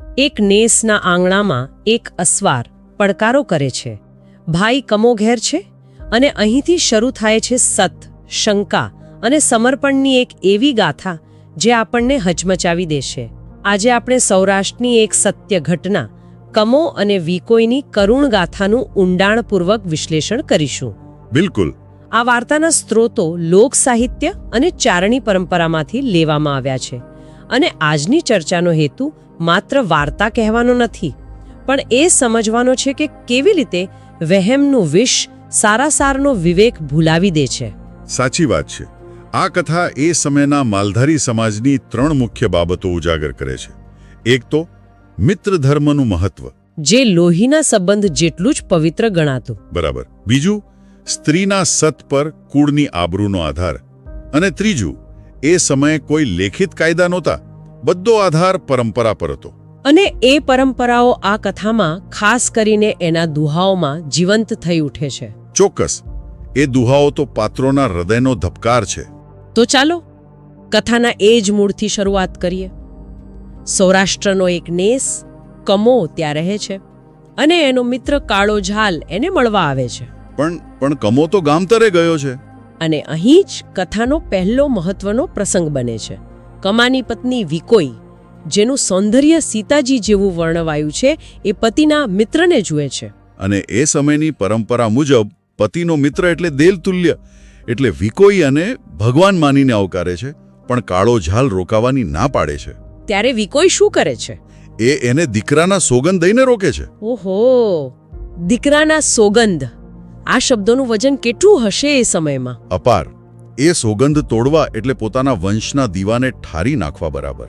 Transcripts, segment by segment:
એક નેસના આંગણામાં એક અસવાર પડકારો કરે છે. ભાઈ કમો ઘેર છે અને અહીંથી શરૂ થાય છે સત શંકા અને સમર્પણની એક એવી ગાથા જે આપણને હચમચાવી દેશે. આજે આપણે સૌરાષ્ટ્રની એક સત્ય ઘટના કમો અને વિકોઈની કરુણ ગાથાનું ઊંડાણપૂર્વક વિશ્લેષણ કરીશું. બિલકુલ. આ વાર્તાના સ્ત્રોતો લોક સાહિત્ય અને ચારણી પરંપરામાંથી લેવામાં આવ્યા છે અને આજની ચર્ચાનો હેતુ માત્ર વાર્તા કહેવાનો નથી પણ એ સમજવાનો છે કે કેવી રીતે વહેમનું વિષ સારા સારનો વિવેક ભૂલાવી દે છે. સાચી વાત છે. આ કથા એ સમયના માલધારી સમાજની ત્રણ મુખ્ય બાબતો ઉજાગર કરે છે. એક તો મિત્ર ધર્મનું મહત્વ. જે લોહીના સંબંધ જેટલું જ પવિત્ર ગણાતું. બરાબર. બીજું સ્ત્રીના સત પર કુળની આબરૂનો આધાર. અને ત્રીજું એ સમયે કોઈ લેખિત કાયદા નહોતા. બધો આધાર પરંપરા પર હતો. અને એ પરંપરાઓ આ કથામાં ખાસ કરીને એના દુહાઓમાં જીવંત થઈ ઉઠે છે. ચોક્કસ એ દુહાઓ તો પાત્રોના હૃદયનો ધબકાર છે. તો ચાલો કથાના એ જ મૂળથી શરૂઆત કરીએ. સૌરાષ્ટ્રનો એક નેસ કમો ત્યાં રહે છે અને એનો મિત્ર કાળો ઝાલ એને મળવા આવે છે. પણ પણ કમો તો ગામતરે ગયો છે. અને અહીં જ કથાનો પહેલો મહત્વનો પ્રસંગ બને છે. કમાની પત્ની વિકોઈ જેનું સૌંદર્ય સીતાજી જેવું વર્ણવાયું છે એ પતિના મિત્રને જુએ છે. અને એ સમયની પરંપરા મુજબ પતિનો મિત્ર એટલે દેલતુલ્ય એટલે વિકોઈ અને ભગવાન માનીને આવકારે છે પણ કાળો ઝાલ રોકાવાની ના પાડે છે. ત્યારે વિકોઈ શું કરે છે? એ એને દીકરાના સોગંદ દઈને રોકે છે. ઓહો! દીકરાના સોગંદ. આ શબ્દોનું વજન કેટલું હશે એ સમયમાં? અપાર. એ સોગંધ તોડવા એટલે પોતાના વંશના દીવાને ઠારી નાખવા બરાબર.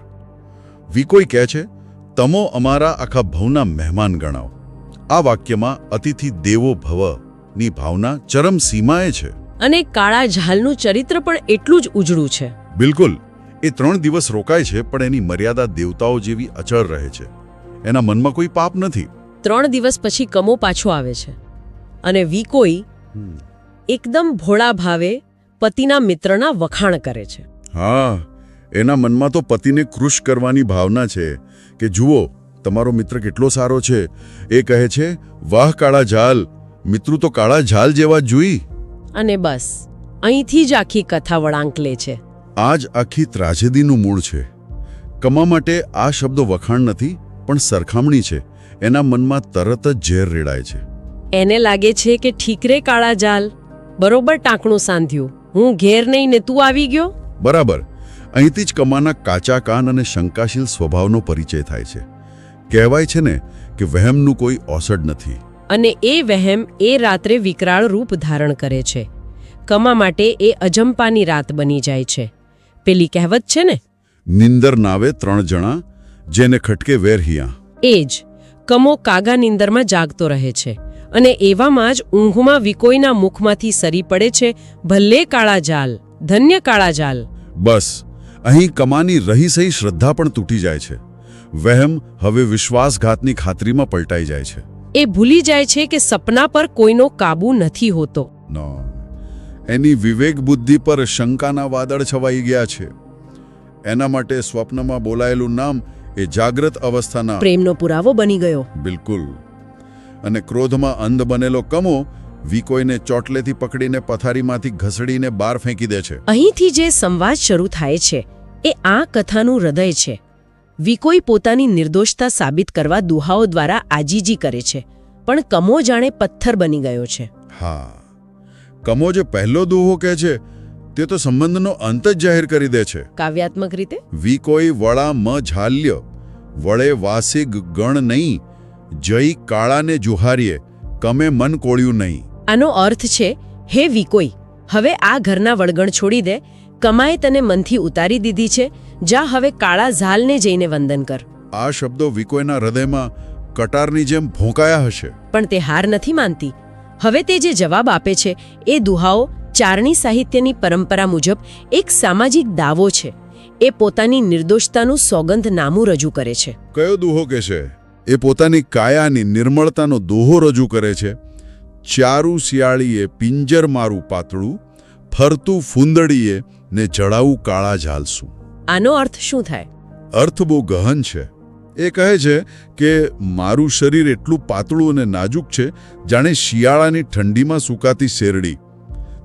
વિકોઈ કહે છે તમો અમારા આખા ભવના મહેમાન ગણાવ આ વાક્યમાં અતિથિ દેવો ભવની ભાવના ચરમ સીમાએ છે. અને કાળા ઝાલનું ચરિત્ર પણ એટલું જ ઉજળું છે. બિલકુલ એ ત્રણ દિવસ રોકાય છે પણ એની મર્યાદા દેવતાઓ જેવી અચળ રહે છે. એના મનમાં કોઈ પાપ નથી. ત્રણ દિવસ પછી કમો પાછો આવે છે. અને વિકોઈ એકદમ ભોળા ભાવે પતિના મિત્રના વખાણ કરે છે. હા એના મનમાં તો પતિને ખુશ કરવાની ભાવના છે કે જુઓ તમારો મિત્ર કેટલો સારો છે. એ કહે છે વાહ કાળા ઝાલ મિત્રો તો કાળા ઝાલ જેવા જોઈ. અને બસ અહીંથી જ આખી કથા વળાંક લે છે. આ જ આખી ત્રાજેદીનું મૂળ છે. કમા માટે આ શબ્દો વખાણ નથી પણ સરખામણી છે. એના મનમાં તરત જ ઝેર રેડાય છે. એને લાગે છે કે ઠીકરે કાળા ઝાલ. બરોબર ટાંકણું સાંધ્યું. હું ઘેર નહીં ને તું આવી ગયો? બરાબર. અહીંથી જ કમાના કાચા કાન અને શંકાશીલ સ્વભાવનો પરિચય થાય છે. કહેવાય છે ને કે વહેમનું કોઈ ઓસડ નથી. અને એ વહેમ એ રાત્રે વિકરાળ રૂપ ધારણ કરે છે. કમા માટે એ અજંપાની રાત બની જાય છે. પેલી કહેવત છે ને? નિંદર નાવે ત્રણ જણા જેને ખટકે વેર હિયા. એ જ. કમો કાગા નિંદરમાં જાગતો રહે છે. અને એવામાં જ ઊંઘમાં વિકોઈના મુખમાંથી સરી પડે છે ભલે કાળા જાલ ધન્ય કાળા જાલ. બસ અહીં કમાની રહી સહી શ્રદ્ધા પણ તૂટી જાય છે. વહેમ હવે વિશ્વાસઘાતની ખાતરીમાં પલટાઈ જાય છે. એ ભૂલી જાય છે કે સપના પર કોઈનો કાબુ નથી હોતો. નો એની વિવેક બુદ્ધિ પર શંકાના વાદળ છવાઈ ગયા છે. એના માટે સ્વપ્નમાં બોલાયેલું નામ એ જાગ્રત અવસ્થાના પ્રેમનો પુરાવો બની ગયો. બિલકુલ. અને ક્રોધમાં અંધ બનેલો કમો વિકોઈને ચોટલેથી પકડીને પથારીમાંથી ઘસડીને બહાર ફેંકી દે છે. અહીંથી જે સંવાદ શરૂ થાય છે એ આ કથાનું હૃદય છે. વિકોઈ પોતાની નિર્દોષતા સાબિત કરવા દુહાઓ દ્વારા આજીજી કરે છે પણ કમો જાણે પથ્થર બની ગયો છે. હા. કમો જે પહેલો દુહો કહે છે તે તો સંબંધનો અંત જ જાહેર કરી દે છે. કાવ્યાત્મક રીતે? વિકોઈ વળા મ ઝાલ્ય વળે વાસિગ ગણ નહીં જઈ કાળાને જુહારીએ કમે મન કોળ્યું નહીં. આનો અર્થ છે હે વિકોઈ હવે આ ઘરના વળગણ છોડી દે કમાએ તને મનથી ઉતારી દીધી છે જા હવે કાળા ઝાલને જઈને વંદન કર. આ શબ્દો વિકોઈના હૃદયમાં કટારની જેમ ભોંકાયા હશે. પણ તે હાર નથી માનતી. હવે તે જે જવાબ આપે છે એ દુહાઓ ચારણી સાહિત્યની પરંપરા મુજબ એક સામાજિક દાવો છે. એ પોતાની નિર્દોષતાનું સોગંધ નામું રજૂ કરે છે. કયો દુહો કે છે એ પોતાની કાયાની નિર્મળતાનો દોહો રજૂ કરે છે. ચારું શિયાળીએ પિંજર મારું પાતળું ફરતું ફૂંદડીએ ને જડાવું કાળા ઝાલસું. આનો અર્થ શું થાય? અર્થ બહુ ગહન છે. એ કહે છે કે મારું શરીર એટલું પાતળું અને નાજુક છે જાણે શિયાળાની ઠંડીમાં સુકાતી શેરડી.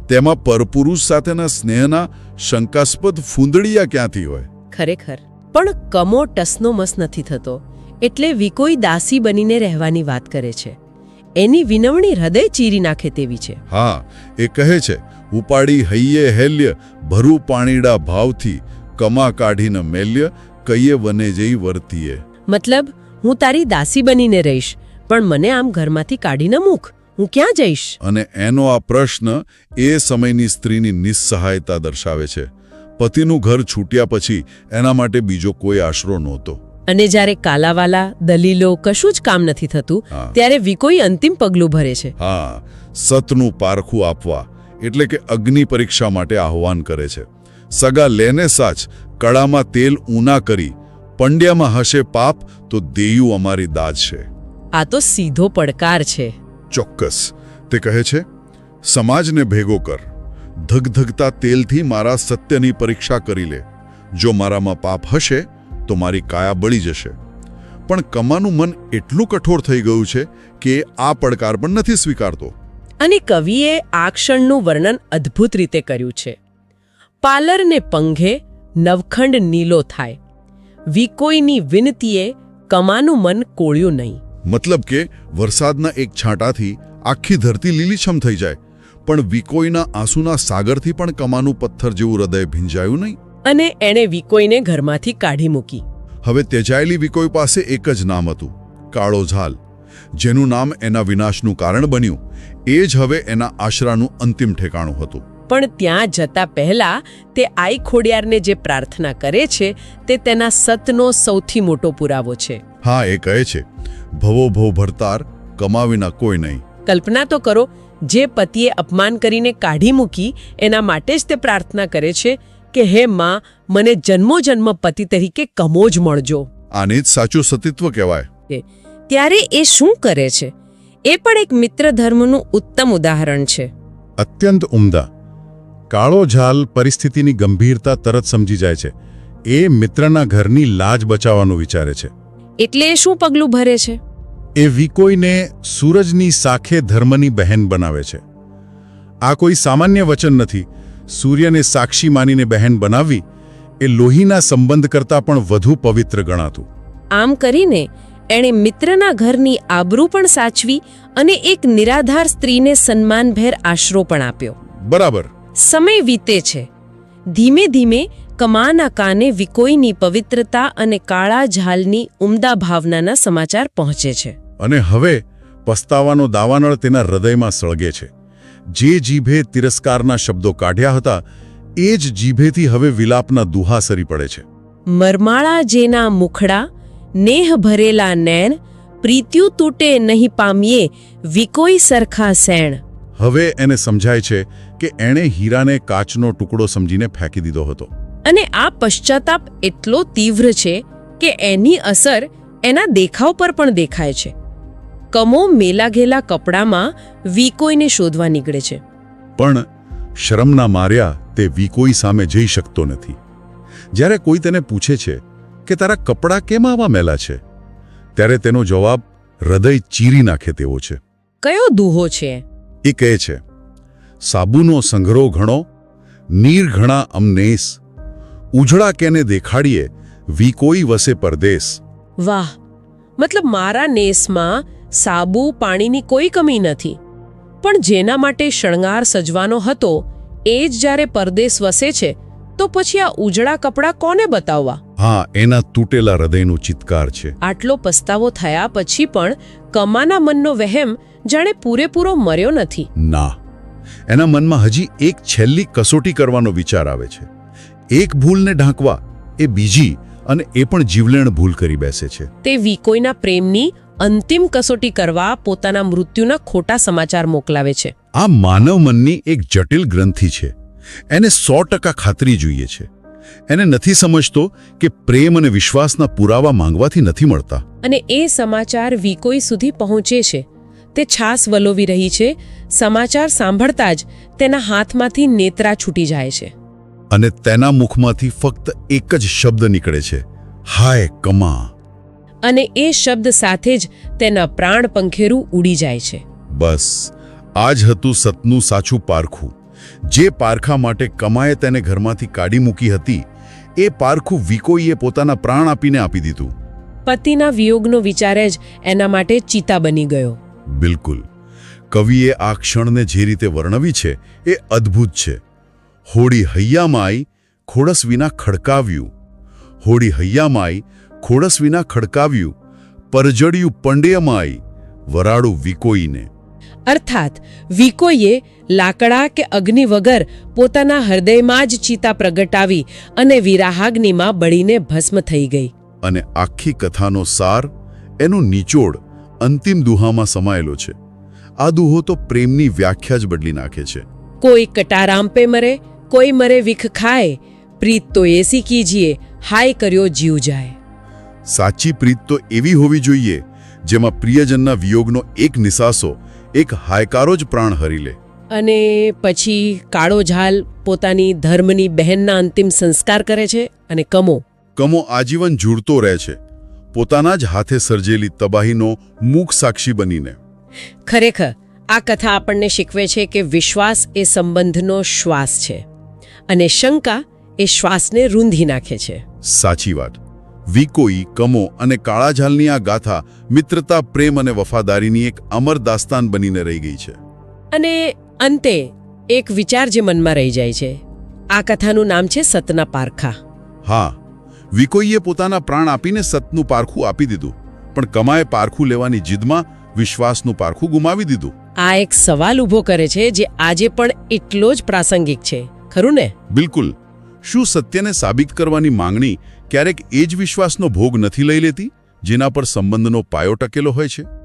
તેમાં પરપુરુષ સાથેના સ્નેહના શંકાસ્પદ ફૂંદડિયા ક્યાંથી હોય? ખરેખર. પણ કમો ટસનો મસ નથી થતો. એટલે વિકોઈ દાસી બનીને રહેવાની વાત કરે છે. એની વિનવણી હૃદય ચીરી નાખે તેવી છે. હા એ કહે છે ઉપાડી હૈયે હેલ્ય ભરું પાણીડા ભાવથી કમા કાઢીને મેલ્ય કઈએ વને જઈ વર્તીએ. મતલબ હું તારી દાસી બનીને રહીશ પણ મને આમ ઘરમાંથી કાઢીને મૂક હું ક્યાં જઈશ? અને એનો આ પ્રશ્ન એ સમયની સ્ત્રીની નિસ્સહાયતા દર્શાવે છે. પતિનું ઘર છૂટ્યા પછી એના માટે બીજો કોઈ આશરો નહોતો. અને જ્યારે કાલાવાલા દલીલો કશું જ કામ નથી થતું. ત્યારે વિકોઈ અંતિમ પગલું ભરે છે. હા સતનું પારખું આપવા એટલે કે અગ્નિ પરીક્ષા માટે આહવાન કરે છે. સગા લેને સાચ કળામાં તેલ ઊના કરી પંડ્યામાં હશે પાપ તો દેયું અમારી દાજ છે. આ તો સીધો પડકાર છે. ચોક્કસ. તે કહે છે સમાજને ભેગો કર. ધગધગતા તેલથી મારા સત્યની પરીક્ષા કરી લે. જો મારામાં પાપ હશે તો મારી કાયા બળી જશે. પણ કમાનું મન એટલું કઠોર થઈ ગયું છે કે આ પડકાર પણ નથી સ્વીકારતો. અને કવિએ આ ક્ષણનું વર્ણન અદ્ભુત રીતે કર્યું છે. પાલરને પંઘે નવખંડ નીલો થાય. વિકોઈની વિનતીએ કમાનું મન કોળ્યું નહીં. મતલબ કે વરસાદના એક છાંટાથી આખી ધરતી લીલીછમ થઈ જાય. પણ વિકોઈના આંસુના સાગરથી પણ કમાનું પથ્થર જેવું હૃદય ભીંજાયું નહીં. અને એણે વિકોઈને ઘરમાંથી કાઢી મૂકી. હવે તેજાયેલી વિકોઈ પાસે એક જ નામ હતું કાળો ઝાલ. જેનું નામ એના વિનાશનું કારણ બન્યું. એ જ હવે એના આશરાનું અંતિમ ઠેકાણું હતું. પણ ત્યાં જતા પહેલા તે આઈ ખોડિયારને જે પ્રાર્થના કરે છે તે તેના સતનો સૌથી મોટો પુરાવો છે. હા એ કહે છે ભવો ભવ ભરતાર કમાવીના કોઈ નહીં. કલ્પના તો કરો જે પતિએ અપમાન કરીને કાઢી મૂકી એના માટે જ તે પ્રાર્થના કરે છે કે હે માં મને જન્મો જન્મ પતિ તરીકે કમો જ મળજો. આને જ સાચું સતીત્વ કહેવાય. ત્યારે એ શું કરે છે? એ પણ એક મિત્ર ધર્મનું ઉત્તમ ઉદાહરણ છે. અત્યંત ઉમદા. કાળો ઝાલ પરિસ્થિતિની ગંભીરતા તરત સમજી જાય છે. એ મિત્રના ઘરની લાજ બચાવવાનું વિચારે છે. એટલે એ શું પગલું ભરે છે? એ વિકોઈને સૂરજની સાખે ધર્મની બહેન બનાવે છે. આ કોઈ સામાન્ય વચન નથી. સૂર્યને સાક્ષી માનીને બહેન બનાવવી એ લોહીના સંબંધ કરતાં પણ વધુ પવિત્ર ગણાતું. આમ કરીને એણે મિત્રના ઘરની આબરૂ પણ સાચવી અને એક નિરાધાર સ્ત્રીને સન્માનભેર આશરો પણ આપ્યો. બરાબર. સમય વીતે છે. ધીમે ધીમે કમાના કાને વિકોઈની પવિત્રતા અને કાળા ઝાલની ઉમદા ભાવનાના સમાચાર પહોંચે છે. અને હવે પસ્તાવાનો દાવાનળ તેના હૃદયમાં સળગે છે. જે જીભે તિરસ્કારના શબ્દો કાઢ્યા હતા એ જ જીભેથી હવે વિલાપના દુહા સરી પડે છે. મરમાળા જેના મુખડા નેહ ભરેલા નૈન પ્રીત્યુ તૂટે નહીં પામીએ વિકોઈ સરખા સેણ. હવે એને સમજાય છે કે એણે હીરાને કાચનો ટુકડો સમજીને ફેંકી દીધો હતો. અને આ પશ્ચાતાપ એટલો તીવ્ર છે કે એની અસર એના દેખાવ પર પણ દેખાય છે. કમો મેલાઘેલા કપડામાં વીકોઈને શોધવા નીકળે છે. પણ શરમના માર્યા તે વીકોઈ સામે જઈ શકતો નથી. જ્યારે કોઈ તેને પૂછે છે કે તારા કપડાં કેમ આવા મેલા છે ત્યારે તેનો જવાબ હૃદય ચીરી નાખે તેવો છે. કયો દુહો છે? એ કહે છે સાબુનો સંગ્રહ ઘણો નીર ઘણા અમનેસ ઉજળા કેને દેખાડીએ વીકોઈ વસે પરદેશ વાહ મતલબ મારા નેસમાં સાબુ પાણીની કોઈ કમી નથી. પણ જેના માટે શણગાર સજવાનો હતો એ જ જ્યારે પરદેશ વસે છે તો પછી આ ઉજળા કપડાં કોને બતાવવા? હા એના તૂટેલા હૃદયનો ચિત્કાર છે. આટલો પસ્તાવો થયા પછી પણ કમાના મનનો વહેમ જાણે પૂરેપૂરો મર્યો નથી. ના. એના મનમાં હજી એક છેલ્લી કસોટી કરવાનો વિચાર આવે છે. એક ભૂલને ઢાંકવા એ બીજી અને એ પણ જીવલેણ ભૂલ કરી બેસે છે. તે વિકોઈના પ્રેમની અંતિમ કસોટી કરવા પોતાના મૃત્યુના ખોટા સમાચાર મોકલાવે છે. આ માનવ મનની એક જટિલ ગ્રંથિ છે. એને સો ખાતરી જોઈએ છે. એને નથી સમજતો કે પ્રેમ અને વિશ્વાસના પુરાવા માંગવાથી નથી મળતા. અને એ સમાચાર વિકોઈ સુધી પહોંચે છે. તે છાસ વલોવી રહી છે. સમાચાર સાંભળતા જ તેના હાથમાંથી નેત્રા છૂટી જાય છે. અને તેના મુખમાંથી ફક્ત એક જ શબ્દ નીકળે છે. હાય કમા. અને એ શબ્દ સાથે જ તેના પ્રાણ પંખેરું ઉડી જાય છે. બસ આ જ હતું સતનું સાચું પારખું. જે પારખા માટે કમાએ તેને ઘરમાંથી કાઢી મૂકી હતી એ પારખું વિકોઈએ પોતાના પ્રાણ આપીને આપી દીધું. પતિના વિયોગનો વિચારે જ એના માટે ચિતા બની ગયો. બિલકુલ. કવિએ આ ક્ષણને જે રીતે વર્ણવી છે એ અદ્ભુત છે. હોડી હૈયામાં આવી ખોડસ વિના ખડકાવ્યું. હોડી હૈયામાં આવી ખોડસ વિના ખડકાવ્યું પરજડ્યું પંડ્યમાય વરાળું વિકોઈને. અર્થાત વિકોઈએ લાકડા કે અગ્નિ વગર પોતાના હૃદયમાં જ ચિતા પ્રગટાવી અને વિરાહાગ્નિમાં બળીને ભસ્મ થઈ ગઈ. અને આખી કથાનો સાર એનું નિચોડ અંતિમ દુહામાં સમાયેલો છે. આ દુહો તો પ્રેમની વ્યાખ્યા જ બદલી નાખે છે. કોઈ કટારામ પે મરે કોઈ મરે વિખ ખાય પ્રીત તો એસી કીજીએ હાય કર્યો જીવ જાય. સાચી પ્રીત તો એવી હોવી જોઈએ જેમાં પ્રિયજનના વિયોગનો એક નિસાસો એક હાયકારો જ પ્રાણ હરી લે. અને પછી કાળો ઝાલ પોતાની ધર્મની બહેનના અંતિમ સંસ્કાર કરે છે અને કમો. કમો આજીવન જુડતો રહે છે. પોતાના જ હાથે સર્જેલી તબાહીનો મૂક સાક્ષી બનીને. ખરેખર આ કથા આપણને શીખવે છે કે વિશ્વાસ એ સંબંધનો શ્વાસ છે અને શંકા એ શ્વાસને રૂંધી નાખે છે. સાચી વાત. વિકોઈ કમો અને કાળાઝાલની આ ગાથા મિત્રતા પ્રેમ અને વફાદારીની એક અમર દાસ્તાન બનીને રહી ગઈ છે. અને અંતે એક વિચાર જે મનમાં રહી જાય છે. આ કથાનું નામ છે સતના પારખા. હા વિકોઈએ પોતાના પ્રાણ આપીને સતનું પારખું આપી દીધું પણ કમાએ પારખું લેવાની જીદમાં વિશ્વાસનું પારખું ગુમાવી દીધું. આ એક સવાલ ઊભો કરે છે જે આજે પણ એટલો જ પ્રાસંગિક છે ખરું ને? બિલકુલ. શું સત્યને સાબિત કરવાની માંગણી ક્યારેક એ જ વિશ્વાસનો ભોગ નથી લઈ લેતી, જેના પર સંબંધનો પાયો ટકેલો હોય છે?